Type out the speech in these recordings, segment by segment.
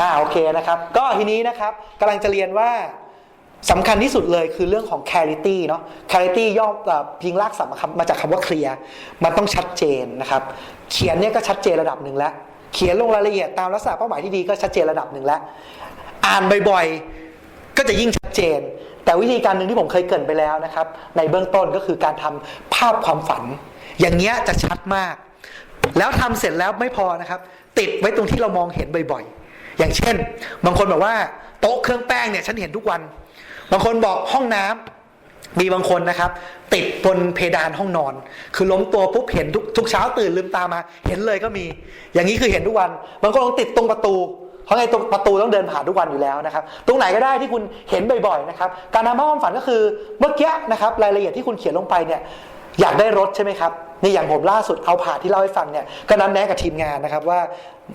อ่าโอเคนะครับ ก็ทีนี้นะครับกำลังจะเรียนว่าสำคัญที่สุดเลยคือเรื่องของ clarity เนาะ clarity ย่ออพิงรากศัพท์มาคำมาจากคำว่า clear มันต้องชัดเจนนะครับ เขียนเนี่ยก็ชัดเจนระดับหนึ่งแล้ว เขียนลงรายละเอียดตามลักษณะเป้าหมายที่ดีก็ชัดเจนระดับหนึ่งแล้ว อ่านบ่อยๆ ก็จะยิ่งชัดเจน แต่วิธีการหนึ่งที่ผมเคยเกินไปแล้วนะครับ ในเบื้องต้นก็คือการทำภาพความฝัน อย่างเงี้ยจะชัดมาก แล้วทำเสร็จแล้วไม่พอนะครับ ติดไว้ตรงที่เรามองเห็นบ่อยๆ อย่างเช่น บางคนบอกว่าโต๊ะเครื่องแป้งเนี่ยฉันเห็นทุกวัน บางคนบอกห้องน้ำมีบางคนนะครับ ติดบนเพดานห้องนอน คือล้มตัวปุ๊บเห็นทุกทุกเช้าตื่นลืมตามา เห็นเลยก็มี อย่างนี้คือเห็นทุกวัน บางคนลองติดตรงประตูเพราะไงตรงประตูต้องเดินผ่านทุกวันอยู่แล้วนะครับ ตรงไหนก็ได้ที่คุณเห็นบ่อยๆนะครับ การทำภาพความฝันก็คือเมื่อกี้นะครับรายละเอียดที่คุณเขียนลงไปเนี่ยอยากได้รถใช่ไหมครับ นี่อย่างผมล่าสุดเอาผ่าที่เล่าให้ฟังเนี่ยก็นัดแนะกับทีมงานนะครับว่า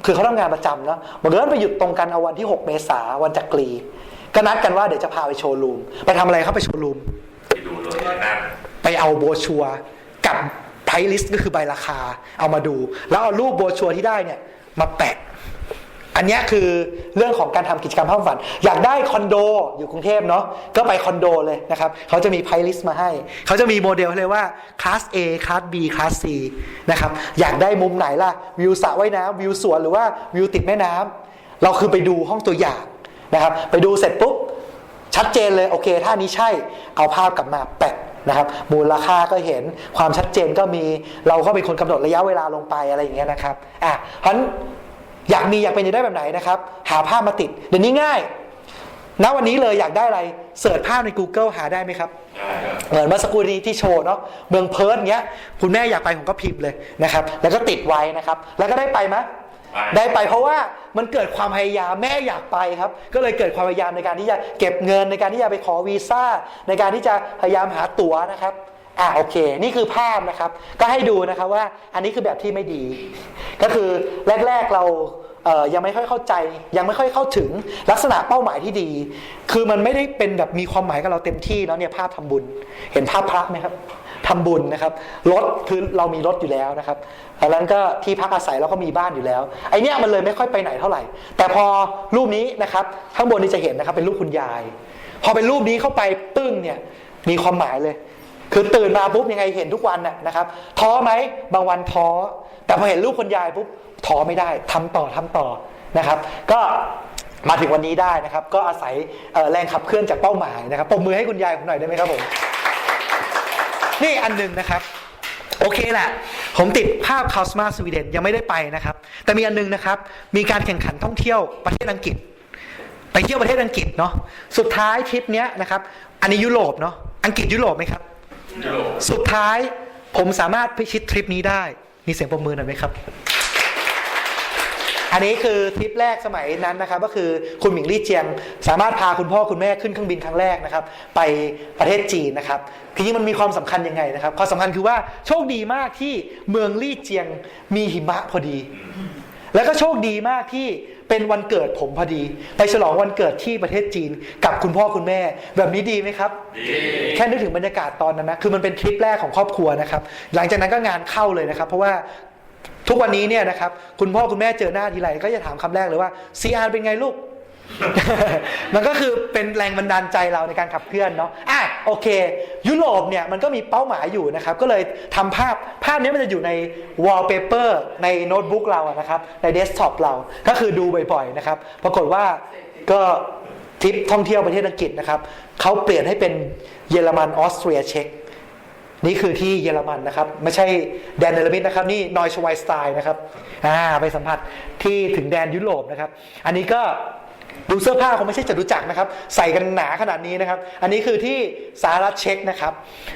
คือเขาทำงานประจำเนาะบังเอิญไปหยุดตรงกันเอาวันที่ 6 เมษาวันจักรีก็นัดกันว่าเดี๋ยวจะพาไปโชว์รูม ไปทำอะไรเข้าไปโชว์รูม ไปดูรถนั่งไปเอาโบชัวกับไพลิสก็คือใบราคาเอามาดู แล้วเอารูปโบชัวที่ได้เนี่ยมาแปะ อันนี้คือเรื่องของการทำกิจกรรมภาพฝัน อยากได้คอนโดอยู่กรุงเทพเนาะก็ไปคอนโดเลยนะครับเขาจะมีไพลิสต์มาให้ เขาจะมีโมเดลเลยว่าคลาส A คลาส B คลาส C นะครับอยากได้มุมไหนล่ะ วิวสระว่ายน้ำวิวสวนหรือว่าวิวติดแม่น้ำเราคือไปดูห้องตัวอย่างนะครับไปดูเสร็จปุ๊บชัดเจนเลยโอเคถ้านี้ใช่เอาภาพกลับมาแปะนะครับมูลค่าก็เห็นความชัดเจนก็มีเราก็เป็นคนกำหนดระยะเวลาลงไปอะไรอย่างเงี้ยนะครับอะเพราะฉะนั้น อยากมีอยากเป็นอยากได้แบบไหนนะครับ หาภาพมาติด เดี๋ยวนี้ง่ายณวันนี้เลยอยากได้อะไรเสิร์ชภาพใน Google หาได้ไหมครับได้ครับเหมือนเมื่อสักครู่นี้ที่โชว์เนาะเมืองเพิร์ทเงี้ย คุณแม่อยากไปผมก็พิมพ์เลยนะครับ แล้วก็ติดไว้นะครับ แล้วก็ได้ไปไหมไปได้ไปเพราะว่ามันเกิดความพยายามแม่อยากไปครับ ก็เลยเกิดความพยายามในการที่จะเก็บเงินในการที่จะไปขอวีซ่าในการที่จะพยายามหาตั๋วนะครับ อ่าโอเค นี่คือภาพนะครับ ก็ให้ดูนะครับว่าอันนี้คือแบบที่ไม่ดี ก็คือแรก ๆเราเอ่อยังไม่ค่อยเข้าใจยังไม่ค่อยเข้าถึงลักษณะเป้าหมายที่ดี คือมันไม่ได้เป็นแบบมีความหมายกับเราเต็มที่เนาะเนี่ยภาพทำบุญ เห็นภาพพระไหมครับทำบุญนะครับรถคือเรามีรถอยู่แล้วนะครับแล้วนั้นก็ที่พักอาศัยเราก็มีบ้านอยู่แล้วไอเนี้ยมันเลยไม่ค่อยไปไหนเท่าไหร่ แต่พอรูปนี้นะครับข้างบนนี้จะเห็นนะครับเป็นรูปคุณยาย พอเป็นรูปนี้เข้าไปปึ้งเนี่ยมีความหมายเลย คือตื่นมาปุ๊บยังไงเห็นทุกวันน่ะนะครับ ท้อไหมบางวันท้อ แต่พอเห็นรูปคุณยายปุ๊บท้อไม่ได้ทำต่อทำต่อนะครับ ก็มาถึงวันนี้ได้นะครับ ก็อาศัยแรงขับเคลื่อนจากเป้าหมายนะครับปมมือให้คุณยายผมหน่อยได้ไหมครับผมนี่อันหนึ่งนะครับ โอเคแหละผมติดภาพคาสมาสวีเดนยังไม่ได้ไปนะครับ แต่มีอันหนึงนะครับ มีการแข่งขันท่องเที่ยวประเทศอังกฤษ ไปเที่ยวประเทศอังกฤษเนาะสุดท้ายทริปเนี้ยนะครับ อันนี้ยุโรปเนาะอังกฤษยุโรปไหมครับ สุดท้ายผมสามารถพิชิตทริปนี้ได้ มีเสียงปรบมือหน่อยไหมครับ อันนี้คือทริปแรกสมัยนั้นนะครับ ก็คือคุณหมิงลี่เจียง สามารถพาคุณพ่อคุณแม่ขึ้นเครื่องบินครั้งแรกนะครับ ไปประเทศจีนนะครับทีนี้มันมีความสำคัญยังไงนะครับ ความสำคัญคือว่าโชคดีมากที่เมืองลี่เจียงมีหิมะพอดี แล้วก็โชคดีมากที่ เป็นวันเกิดผมพอดี ไปฉลองวันเกิดที่ประเทศจีนกับคุณพ่อคุณแม่ แบบนี้ดีไหมครับดีแค่นึกถึงบรรยากาศตอนนั้นนะ คือมันเป็นทริปแรกของครอบครัวนะครับ หลังจากนั้นก็งานเข้าเลยนะครับ เพราะว่าทุกวันนี้เนี่ยนะครับคุณพ่อคุณแม่เจอหน้าทีไรก็จะถามคำแรกเลยว่าซีอาร์เป็นไงลูก มันก็คือเป็นแรงบันดาลใจเราในการขับเคลื่อนเนาะอะโอเค ยุโรปเนี่ยมันก็มีเป้าหมายอยู่นะครับ ก็เลยทำภาพภาพนี้มันจะอยู่ใน wallpaper ในโน้ตบุ๊กเราอะนะครับ ในเดสก์ท็อปเราก็คือดูบ่อยๆนะครับ ปรากฏว่าก็ทริปท่องเที่ยวประเทศอังกฤษนะครับเขาเปลี่ยนให้เป็นเยอรมันออสเตรียเช็กนี่คือที่เยอรมันนะครับ ไม่ใช่แดนเนลมิดนะครับ นี่นอยชไวสไตล์นะครับอ่าไปสัมผัสที่ถึงแดนยุโรปนะครับ อันนี้ก็ ดูเสื้อผ้าคงไม่ใช่จตุจักรนะครับ ใส่กันหนาขนาดนี้นะครับ อันนี้คือที่สหรัฐเช็กนะครับ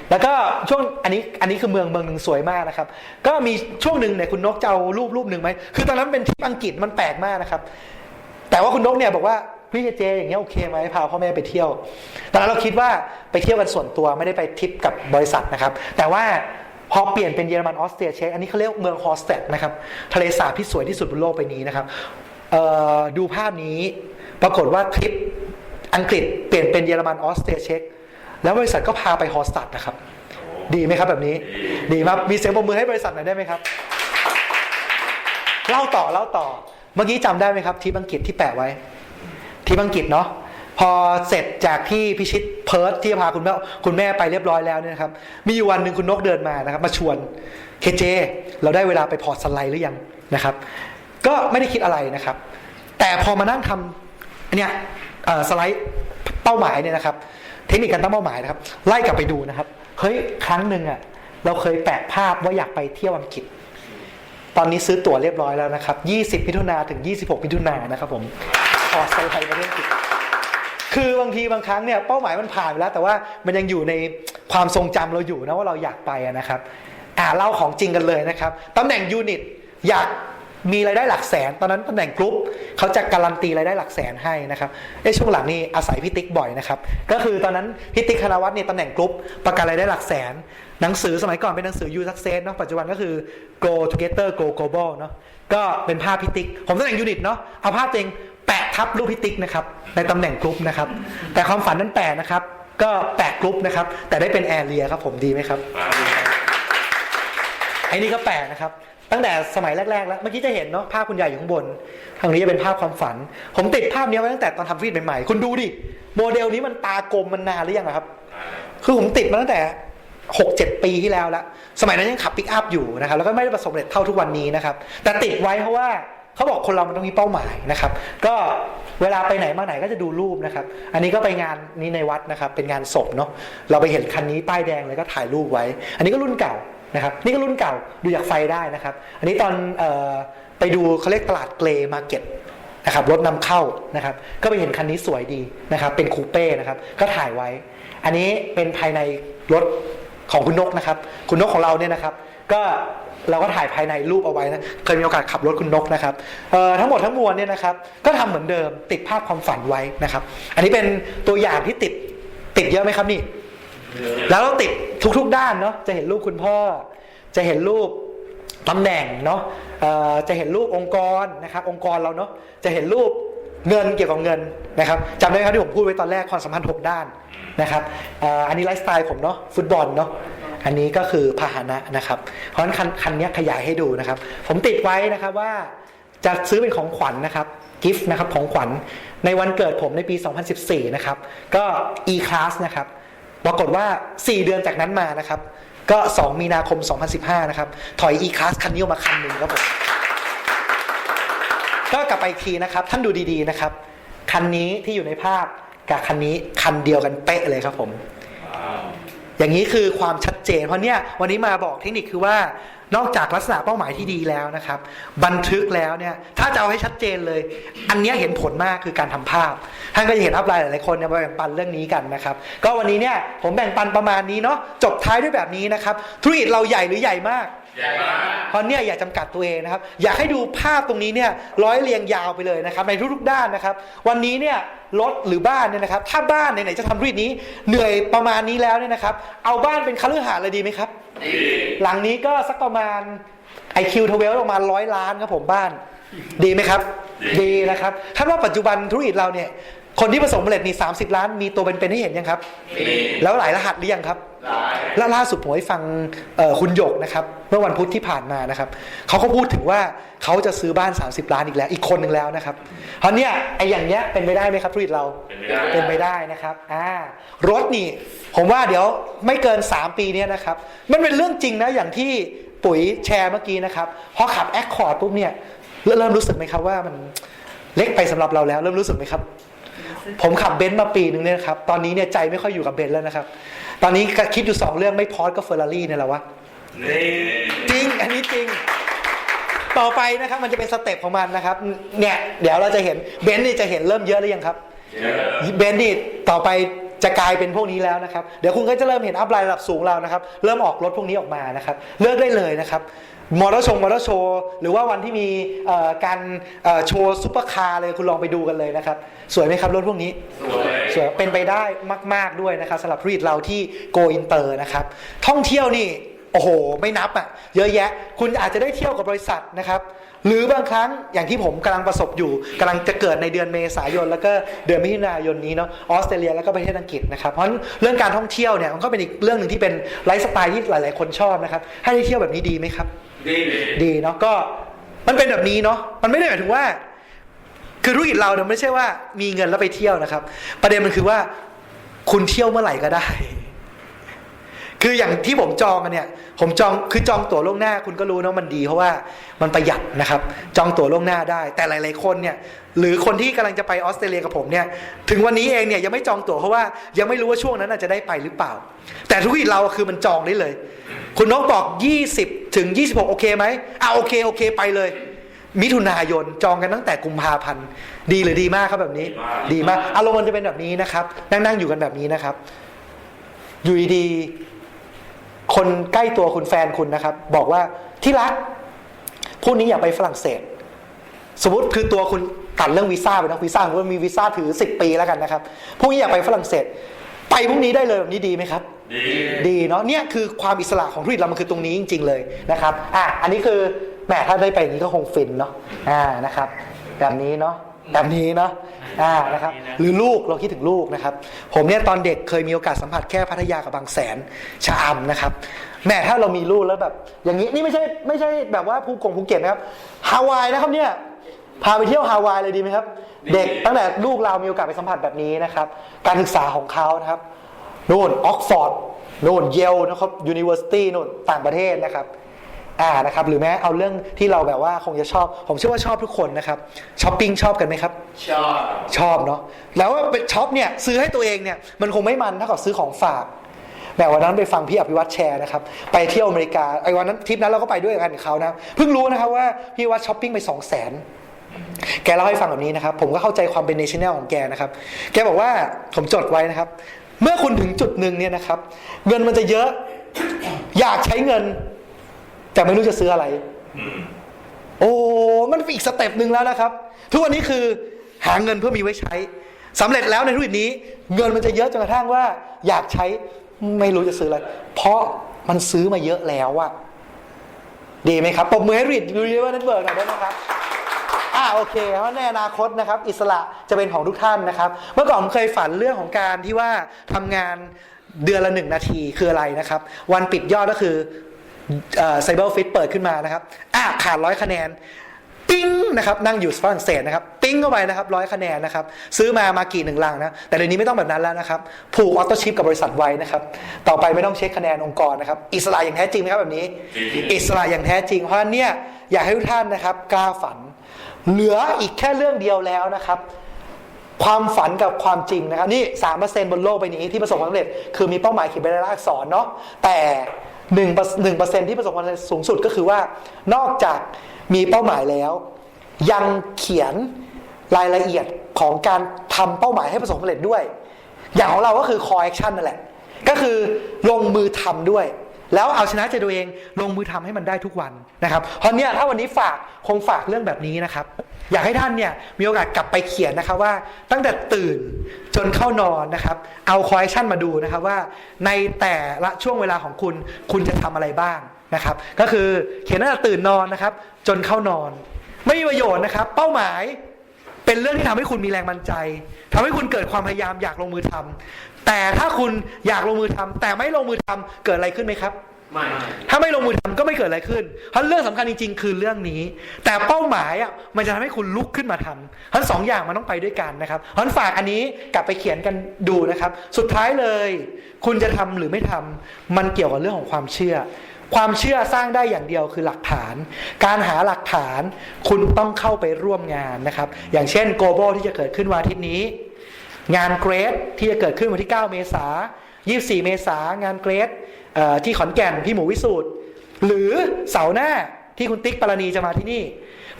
แล้วก็ช่วงอันนี้อันนี้คือเมืองเมืองหนึ่งสวยมากนะครับ ก็มีช่วงหนึ่งเนี่ยคุณนกจะเอารูปรูปหนึ่งไหมคือตอนนั้นเป็นทริปอังกฤษมันแปลกมากนะครับ แต่ว่าคุณนกเนี่ยบอกว่าพี่เจอย่างเงี้ยโอเคไหมพาพ่อแม่ไปเที่ยว ตอนนั้นเราคิดว่าไปเที่ยวกันส่วนตัวไม่ได้ไปทริปกับบริษัทนะครับ แต่ว่าพอเปลี่ยนเป็นเยอรมันออสเตรียเช็กอันนี้เขาเรียกเมืองฮอสเตดนะครับ ทะเลสาบที่สวยที่สุดบนโลกใบนี้นะครับดูภาพนี้ ปรากฏว่าทริปอังกฤษเปลี่ยนเป็นเยอรมันออสเตรียเช็กแล้วบริษัทก็พาไปฮอสตัดนะครับ ดีไหมครับแบบนี้ ดีมากมีเสียงปรบมือให้บริษัทหน่อยได้ไหมครับ เล่าต่อเล่าต่อ เมื่อกี้จำได้ไหมครับทริปอังกฤษที่แปะไว้ทริปอังกฤษเนาะพอเสร็จจากที่พิชิตเพิร์ทที่พาคุณแม่คุณแม่ไปเรียบร้อยแล้วเนี่ยครับ มีอยู่วันหนึ่งคุณนกเดินมานะครับ มาชวนเคเจ เราได้เวลาไปพอร์ตสไลด์หรือยังนะครับ ก็ไม่ได้คิดอะไรนะครับ แต่พอมานั่งทำ อันเนี้ยสไลด์เป้าหมายเนี่ยนะครับ เทคนิคการตั้งเป้าหมายนะครับ ไล่กลับไปดูนะครับ เฮ้ยครั้งหนึ่งอะเราเคยแปะภาพว่าอยากไปเที่ยวอังกฤษ ตอนนี้ซื้อตั๋วเรียบร้อยแล้วนะครับ 20 มิถุนาถึง 26 มิถุนานะครับผมขอสไลด์ประเทศอังกฤษคือบางทีบางครั้งเนี่ยเป้าหมายมันผ่านไปแล้ว แต่ว่ามันยังอยู่ในความทรงจำเราอยู่นะว่าเราอยากไปนะครับ อ่าเล่าของจริงกันเลยนะครับตำแหน่งยูนิตอยาก มีรายได้หลักแสน ตอนนั้นตำแหน่งกรุ๊ปเขาจะการันตีรายได้หลักแสนให้นะครับเอ้ช่วงหลังนี่อาศัยพี่ติ๊กบ่อยนะครับ ก็คือตอนนั้นพี่ติ๊กคณวัฒน์เนี่ยตำแหน่งกรุ๊ปประกันรายได้หลักแสน หนังสือสมัยก่อนเป็นหนังสือ You Success เนาะปัจจุบันก็คือ Go Together Go Global เนาะก็เป็นภาพพี่ติ๊กผมตำแหน่งยูนิตเนาะเอาภาพตัวเองแปะทับรูปพี่ติ๊กนะครับในตำแหน่งกรุ๊ปนะครับแต่ความฝันนั้นแปะนะครับก็แปะกรุ๊ปนะครับแต่ได้เป็นแอร์เรียครับผมดีไหมครับไอ้นี่ก็แปลกนะครับ ตั้งแต่สมัยแรกๆแล้วเมื่อกี้จะเห็นเนาะภาพคุณยายอยู่ข้างบนทางนี้จะเป็นภาพความฝัน ผมติดภาพนี้ไว้ตั้งแต่ตอนทำฟีดใหม่ๆคุณดูดิโมเดลนี้มันตากลมมันนานหรือยังอะครับ คือผมติดมาตั้งแต่6 7ปีที่แล้วล้วสมัยนั้นยังขับปิกอัพอยู่นะครับแล้วก็ไม่ได้ประสบความสำเร็จเท่าทุกวันนี้นะครับ แต่ติดไว้เพราะว่าเขาบอกคนเรามันต้องมีเป้าหมายนะครับ ก็เวลาไปไหนมาไหนก็จะดูรูปนะครับ อันนี้ก็ไปงานนี้ในวัดนะครับ เป็นงานศพเนาะเราไปเห็นคันนี้ป้ายแดงเลยก็ถ่ายรูปไว้ อันนี้ก็รุ่นเก่า นะครับนี่ก็รุ่นเก่าดูจากไฟได้นะครับ อันนี้ตอนออไปดูเขาเรียกตลาดเกรมาร์เก็ตนะครับรถนำเข้านะครับ ก็ไปเห็นคันนี้สวยดีนะครับ เป็นคูเป้นะครับ ก็ถ่ายไว้ อันนี้เป็นภายในรถของคุณนกนะครับ คุณนกของเราเนี่ยนะครับ ก็เราก็ถ่ายภายในรูปเอาไว้นะเคยมีโอกาสขับรถคุณนกนะครับทั้งหมดทั้งมวลเนี่ยนะครับ ก็ทำเหมือนเดิมติดภาพความฝันไว้นะครับ อันนี้เป็นตัวอย่างที่ติดติดเยอะไหมครับนี่ แล้วเราติดทุกๆด้านเนาะจะเห็นรูปคุณพ่อ จะเห็นรูปตำแหน่งเนาะจะเห็นรูปองค์กรนะครับองค์กรเราเนาะจะเห็นรูปเงินเกี่ยวกับเงินนะครับจำได้ไหมครับที่ผมพูดไว้ตอนแรกความสัมพันธ์หกด้านนะครับอ,อันนี้ไลฟ์สไตล์ผมเนาะฟุตบอลเนาะอันนี้ก็คือพาหนะนะครับ เพราะฉะนั้นคันคันนี้ขยายให้ดูนะครับ ผมติดไว้นะครับว่าจะซื้อเป็นของขวัญนะครับกิฟต์นะครับของขวัญในวันเกิดผมในปี 2014 นะครับ ก็ e-class นะครับ ปรากฏว่า 4 เดือนจากนั้นมานะครับ ก็ 2 มีนาคม 2015 นะครับ ถอย e-class คันนี้ออกมาคันหนึ่งครับผมก็กลับไปทีนะครับ ท่านดูดีๆนะครับ คันนี้ที่อยู่ในภาพกับคันนี้คันเดียวกันเป๊ะเลยครับผม อย่างนี้คือความชัดเจนเพราะเนี่ยวันนี้มาบอกเทคนิคคือว่านอกจากลักษณะเป้าหมายที่ดีแล้วนะครับ บันทึกแล้วเนี่ยถ้าจะเอาให้ชัดเจนเลย อันนี้เห็นผลมากคือการทำภาพ ท่านก็จะเห็นอัพไลน์หลายๆคนเนี่ยมาแบ่งปันเรื่องนี้กันนะครับ ก็วันนี้เนี่ยผมแบ่งปันประมาณนี้เนาะจบท้ายด้วยแบบนี้นะครับธุรกิจเราใหญ่หรือใหญ่มาก ใหญ่มากเพราะเนี่ยอย่าจำกัดตัวเองนะครับ อยากให้ดูภาพตรงนี้เนี่ยร้อยเรียงยาวไปเลยนะครับ ในทุกๆด้านนะครับ วันนี้เนี่ยรถหรือบ้านเนี่ยนะครับ ถ้าบ้านไหนๆจะทำธุรกิจนี้ เหนื่อยประมาณนี้แล้วเนี่ยนะครับ เอาบ้านเป็นคฤหาสน์เลยดีไหมครับ ดีหลังนี้ก็สักประมาณ IQ ทเวลประมาณร้อยล้านครับผมบ้าน ดีไหมครับ ดีนะครับท่านว่าปัจจุบันธุรกิจเราเนี่ย คนที่ประสบความสำเร็จมี30ล้านมีตัวเป็นๆให้เห็นยังครับมีแล้วหลายรหัสหรือยังครับหลายแล้วล่าสุดผมไปฟังเอ่อคุณหยกนะครับ เมื่อวันพุธที่ผ่านมานะครับเขาก็พูดถึงว่าเขาจะซื้อบ้าน 30 ล้านอีกแล้ว อีกคนหนึ่งแล้วนะครับเพราะเนี่ยไอ้อย่างเงี้ยเป็นไปได้ไหมครับธุรกิจเราเป็นไปได้เป็นไปได้นะครับอ่ารถนี่ ผมว่าเดี๋ยวไม่เกิน 3 ปีเนี้ยนะครับ มันเป็นเรื่องจริงนะอย่างที่ปุ๋ยแชร์เมื่อกี้นะครับพอขับแอคคอร์ดปุ๊บเนี่ยเริ่มเริ่มรู้สึกไหมครับว่ามันเล็กไปสำหรับเราแล้ว เริ่มรู้สึกไหมครับ ผมขับเบนซ์มาปีหนึ่งเนี่ยนะครับ ตอนนี้เนี่ยใจไม่ค่อยอยู่กับเบนซ์แล้วนะครับ ตอนนี้ก็คิดอยู่สองเรื่องไม่พอร์ก็เฟอร์รารี่เนี่ยแหละวะนี่จริง อันนี้จริง ต่อไปนะครับมันจะเป็นสเต็ปของมันนะครับ เนี่ย เดี๋ยวเราจะเห็นเบนซ์นี่จะเห็นเริ่มเยอะหรือยังครับเยอะเบนซ์นี่ต่อไป จะกลายเป็นพวกนี้แล้วนะครับ เดี๋ยวคุณก็จะเริ่มเห็นอัพไลน์ระดับสูงเรานะครับ เริ่มออกรถพวกนี้ออกมานะครับ เลือกได้เลยนะครับมอเตอร์ชงมอเตอร์โชว์หรือว่าวันที่มีเอ่อการเอ่อโชว์ซุปเปอร์คาร์เลยคุณลองไปดูกันเลยนะครับ สวยไหมครับรถพวกนี้ สวยสวยเป็นไปได้มาก ๆด้วยนะครับสำหรับธุรกิจเราที่โกอินเตอร์นะครับ ท่องเที่ยวนี่ โอ้โห ไม่นับอะ เยอะแยะ คุณอาจจะได้เที่ยวกับบริษัทนะครับ หรือบางครั้งอย่างที่ผมกำลังประสบอยู่กำลังจะเกิดในเดือนเมษายน แล้วก็เดือนมิถุนายนนี้เนาะออสเตรเลียแล้วก็ประเทศอังกฤษนะครับเพราะฉะนั้นเรื่องการท่องเที่ยวเนี่ยมันก็เป็นอีกเรื่องหนึ่งที่เป็นไลฟ์สไตล์ที่หลาย ๆ คนชอบนะครับให้ได้เที่ยวแบบนี้ดีไหมครับ ดีดีเนาะก็มันเป็นแบบนี้เนาะมันไม่ได้หมายถึงว่า คือธุรกิจเราเนี่ยไม่ใช่ว่ามีเงินแล้วไปเที่ยวนะครับ ประเด็นมันคือว่าคุณเที่ยวเมื่อไหร่ก็ได้ คืออย่างที่ผมจองกันเนี่ย ผมจองคือจองตั๋วล่วงหน้าคุณก็รู้นะมันดี เพราะว่ามันประหยัดนะครับ จองตั๋วล่วงหน้าได้ แต่หลาย ๆคนเนี่ย หรือคนที่กำลังจะไปออสเตรเลียกับผมเนี่ย ถึงวันนี้เองเนี่ยยังไม่จองตั๋วเพราะว่ายังไม่รู้ว่าช่วงนั้นน่ะจะได้ไปหรือเปล่า แต่ธุรกิจเราคือมันจองได้เลย คุณนกบอก 20 ถึง 26 โอเคไหมอะโอเคโอเคไปเลยมิถุนายนจองกันตั้งแต่กุมภาพันธ์ดีหรือดีมากครับแบบนี้ ดีมากอารมณ์มันจะเป็นแบบนี้นะครับ นั่งนั่งอยู่กันแบบนี้นะครับ อยู่ดี คนใกล้ตัวคุณแฟนคุณนะครับ บอกว่าที่รักพรุ่งนี้อยากไปฝรั่งเศส สมมติคือตัวคุณตัดเรื่องวีซ่าไปนะวีซ่าผมว่ามีวีซ่าถือ 10 ปีแล้วกันนะครับพรุ่งนี้อยากไปฝรั่งเศส ไปพรุ่งนี้ได้เลยแบบนี้ดีไหมครับดีดีเนาะเนี่ยคือความอิสระของธุรกิจเรามันคือตรงนี้จริง ๆ เลยนะครับอะอันนี้คือแหมถ้าได้ไปอย่างนี้ก็คงฟินเนาะอ่านะครับ แบบนี้เนาะ แบบนี้เนาะอ่านะครับหรือลูกเราคิดถึงลูกนะครับ ผมเนี่ยตอนเด็กเคยมีโอกาสสัมผัสแค่พัทยากับบางแสนชะอำนะครับแหมถ้าเรามีลูกแล้วแบบ อย่างนี้นี่ไม่ใช่ไม่ใช่แบบว่าภูกงภูเก็ตนะครับฮาวายนะครับเนี่ยพาไปเที่ยวฮาวายเลยดีไหมครับ เด็กตั้งแต่ลูกเรามีโอกาสไปสัมผัสแบบนี้นะครับ การศึกษาของเขานะครับนู่นออกฟอร์ดนู่นเยลนะครับยูนิเวอร์ซิตี้นู่นต่างประเทศนะครับ อ่านะครับหรือแม้เอาเรื่องที่เราแบบว่าคงจะชอบ ผมเชื่อว่าชอบทุกคนนะครับช้อปปิ้งชอบกันไหมครับชอบชอบเนาะแล้วว่าเป็นช็อปเนี่ยซื้อให้ตัวเองเนี่ยมันคงไม่มันเท่ากับซื้อของฝากแต่วันนั้นไปฟังพี่อภิวัตแชร์นะครับไปเที่ยวอเมริกาไอ้วันนั้นทริปนั้นเราก็ไปด้วยกันกับเขานะเพิ่งรู้นะครับว่าพี่อภิวัตช้อปปิ้งไปสองแสนแกเล่าให้ฟังแบบนี้นะครับ ผมก็เข้าใจความเป็นเนชั่นแนลของแกนะครับ แกบอกว่าผมจดไว้นะครับ เมื่อคุณถึงจุดหนึ่งเนี่ยนะครับ เงินมันจะเยอะ อยากใช้เงิน แต่ไม่รู้จะซื้ออะไรอืมโอ้มันเป็นอีกสเต็ปหนึ่งแล้วนะครับ ทุกวันนี้คือหาเงินเพื่อมีไว้ใช้สำเร็จแล้วในธุรกิจนี้ เงินมันจะเยอะจนกระทั่งว่า อยากใช้ไม่รู้จะซื้ออะไร เพราะมันซื้อมาเยอะแล้วอะดีไหมครับปรบมือให้รีดดูดีว่านั้นเบิร์กหน่อยได้ไหมครับอ่าโอเคเพราะในอนาคตนะครับ อิสระจะเป็นของทุกท่านนะครับ เมื่อก่อนผมเคยฝันเรื่องของการที่ว่าทำงานเดือนละหนึ่งนาทีคืออะไรนะครับ วันปิดยอดก็คือ ไซเบอร์ฟิตเปิดขึ้นมานะครับอะขาดร้อยคะแนนปิ้งนะครับนั่งอยู่ฝรั่งเศสนะครับปิ้งเข้าไปนะครับร้อยคะแนนนะครับซื้อมามากี่หนึ่งลังนะแต่เดี๋ยวนี้ไม่ต้องแบบนั้นแล้วนะครับผูกออโต้ชิปกับบริษัทไว้นะครับต่อไปไม่ต้องเช็คคะแนนองค์กรนะครับอิสระอย่างแท้จริงไหมครับแบบนี้ อิสระอย่างแท้จริงเพราะฉะนั้นเนี่ยอยากให้ทุกท่านนะครับกล้าฝัน เหลืออีกแค่เรื่องเดียวแล้วนะครับ ความฝันกับความจริงนะครับนี่สามเปอร์เซ็นบนโลกใบนี้ที่ประสบความสำเร็จคือมีเป้าหมายเขียนเป็นลายลักษณ์อักษรเนาะแต่ หนึ่งหนึ่งเปอร์เซ็นที่ประสบความสำเร็จสูงสุดก็คือว่านอกจากมีเป้าหมายแล้ว ยังเขียนรายละเอียดของการทำเป้าหมายให้ประสบความสำเร็จด้วย อย่างของเราก็คือ call action นั่นแหละ ก็คือลงมือทำด้วย แล้วเอาชนะใจตัวเองลงมือทำให้มันได้ทุกวันนะครับเพราะเนี่ยถ้าวันนี้ฝากคงฝากเรื่องแบบนี้นะครับ อยากให้ท่านเนี่ยมีโอกาสกลับไปเขียนนะครับว่าตั้งแต่ตื่นจนเข้านอนนะครับ เอาคอ l ชั่นมาดูนะครับว่า ในแต่ละช่วงเวลาของคุณคุณจะทำอะไรบ้างนะครับ ก็คือเขียนตั้งแต่ตื่นนอนนะครับ จนเข้านอน ไม่มีประโยชน์นะครับ เป้าหมายเป็นเรื่องที่ทำให้คุณมีแรงบันใจ ทำให้คุณเกิดความพยายามอยากลงมือทำแต่ถ้าคุณอยากลงมือทำแต่ไม่ลงมือทำเกิดอะไรขึ้นไหมครับไม่ถ้าไม่ลงมือทำก็ไม่เกิดอะไรขึ้นเพราะเรื่องสำคัญจริง ๆ คือเรื่องนี้ แต่เป้าหมายอะมันจะทำให้คุณลุกขึ้นมาทำทั้งสองอย่างมันต้องไปด้วยกันนะครับเพราะฉะนั้นฝากอันนี้กลับไปเขียนกันดูนะครับ สุดท้ายเลย คุณจะทำหรือไม่ทำมันเกี่ยวกับเรื่องของความเชื่อ ความเชื่อสร้างได้อย่างเดียวคือหลักฐาน การหาหลักฐานคุณต้องเข้าไปร่วมงานนะครับ อย่างเช่นโกโบที่จะเกิดขึ้นวันอาทิตย์นี้ งานเกรดที่จะเกิดขึ้นวันที่ 9 เมษายน24 เมษายนงานเกรดที่ขอนแก่นพี่หมูวิสูตรหรือเสาหน้าที่คุณติ๊กปรณีจะมาที่นี่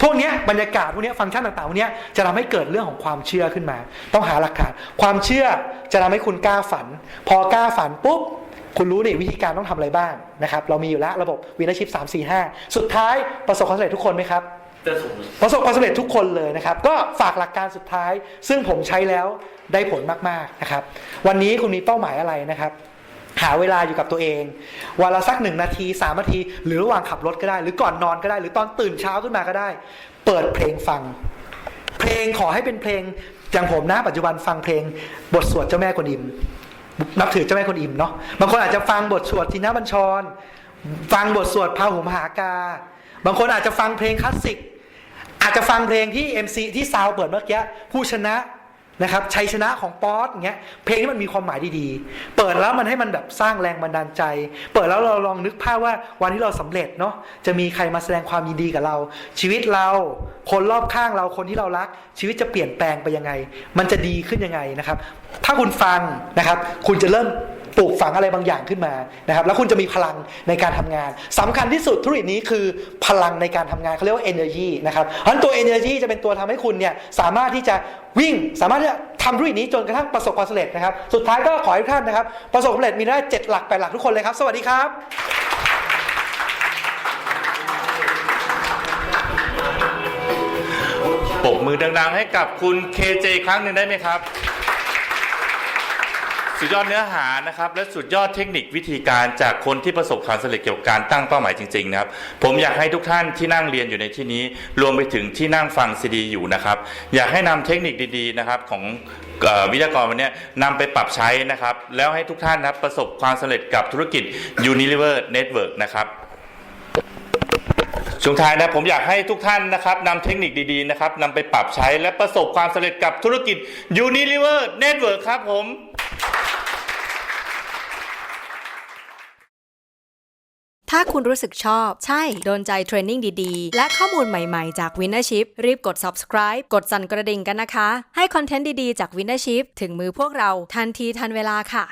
พวกนี้บรรยากาศพวกนี้ฟังก์ชันต่างๆพวกนี้จะทำให้เกิดเรื่องของความเชื่อขึ้นมา ต้องหาหลักฐาน ความเชื่อจะทำให้คุณกล้าฝัน พอกล้าฝันปุ๊บ คุณรู้นี่วิธีการต้องทำอะไรบ้างนะครับ เรามีอยู่แล้วระบบวินาชิพ3 4 5 สุดท้ายประสบความสำเร็จทุกคนไหมครับจะสูงประสบความสำเร็จทุกคนเลยนะครับ ก็ฝากหลักการสุดท้าย ซึ่งผมใช้แล้วได้ผลมากๆนะครับ วันนี้คุณมีเป้าหมายอะไรนะครับ หาเวลาอยู่กับตัวเองวันละสักหนึ่งนาทีสามนาที หรือระหว่างขับรถก็ได้ หรือก่อนนอนก็ได้ หรือตอนตื่นเช้าขึ้นมาก็ได้ เปิดเพลงฟัง เพลงขอให้เป็นเพลงอย่างผมนะปัจจุบันฟังเพลงบทสวดเจ้าแม่กวนอิม นับถือเจ้าแม่คนอิมเนาะบางคนอาจจะฟังบทสวดทินบัญชร ฟังบทสวดพาหุมหากา บางคนอาจจะฟังเพลงคลาสสิก อาจจะฟังเพลงที่ MC ที่ซาวเปิดเมื่อกี้ผู้ชนะ นะครับชัยชนะของป๊อตเงี้ยเพลงนี้มันมีความหมายดีๆ เปิดแล้วมันให้มันแบบสร้างแรงบันดาลใจ เปิดแล้วเราลองนึกภาพว่าวันที่เราสำเร็จเนาะจะมีใครมาแสดงความยินดีกับเรา ชีวิตเราคนรอบข้างเราคนที่เรารัก ชีวิตจะเปลี่ยนแปลงไปยังไง มันจะดีขึ้นยังไงนะครับ ถ้าคุณฟังนะครับ คุณจะเริ่ม ปลูกฝังอะไรบางอย่างขึ้นมานะครับแล้วคุณจะมีพลังในการทำงานสำคัญที่สุดธุรกิจนี้คือพลังในการทำงานเขาเรียกว่า energy นะครับเพราะฉะนั้นตัว energy จะเป็นตัวทำให้คุณเนี่ยสามารถที่จะวิ่งสามารถที่จะทำธุรกิจนี้จนกระทั่งประสบความสำเร็จนะครับ สุดท้ายก็ขอให้ท่านนะครับ ประสบความสำเร็จมีได้เจ็ดหลักแปดหลักทุกคนเลยครับ สวัสดีครับปรบมือดังๆ ให้กับคุณเคเจครั้งหนึ่งได้ไหมครับ สุดยอดเนื้อหานะครับและสุดยอดเทคนิควิธีการจากคนที่ประสบความสำเร็จเกี่ยวกับการตั้งเป้าหมายจริงๆนะครับผมอยากให้ทุกท่านที่นั่งเรียนอยู่ในที่นี้ รวมไปถึงที่นั่งฟังซีดีอยู่นะครับ อยากให้นำเทคนิคดีๆนะครับของเอ่อวิทยากรวันเนี้ยนำไปปรับใช้นะครับ แล้วให้ทุกท่านนะครับประสบความสำเร็จกับธุรกิจ Unilever Network นะครับ ช่วงท้ายนะผมอยากให้ทุกท่านนะครับนำเทคนิคดีๆนะครับนำไปปรับใช้และประสบความสำเร็จกับธุรกิจ Unilever Network ครับผม ถ้าคุณรู้สึกชอบ ใช่ โดนใจเทรนนิ่งดีๆ และข้อมูลใหม่ๆ จาก Winnership รีบกด subscribe กดสั่นกระดิ่งกันนะคะ ให้คอนเทนต์ดีๆ จาก Winnership ถึงมือพวกเราทันทีทันเวลาค่ะ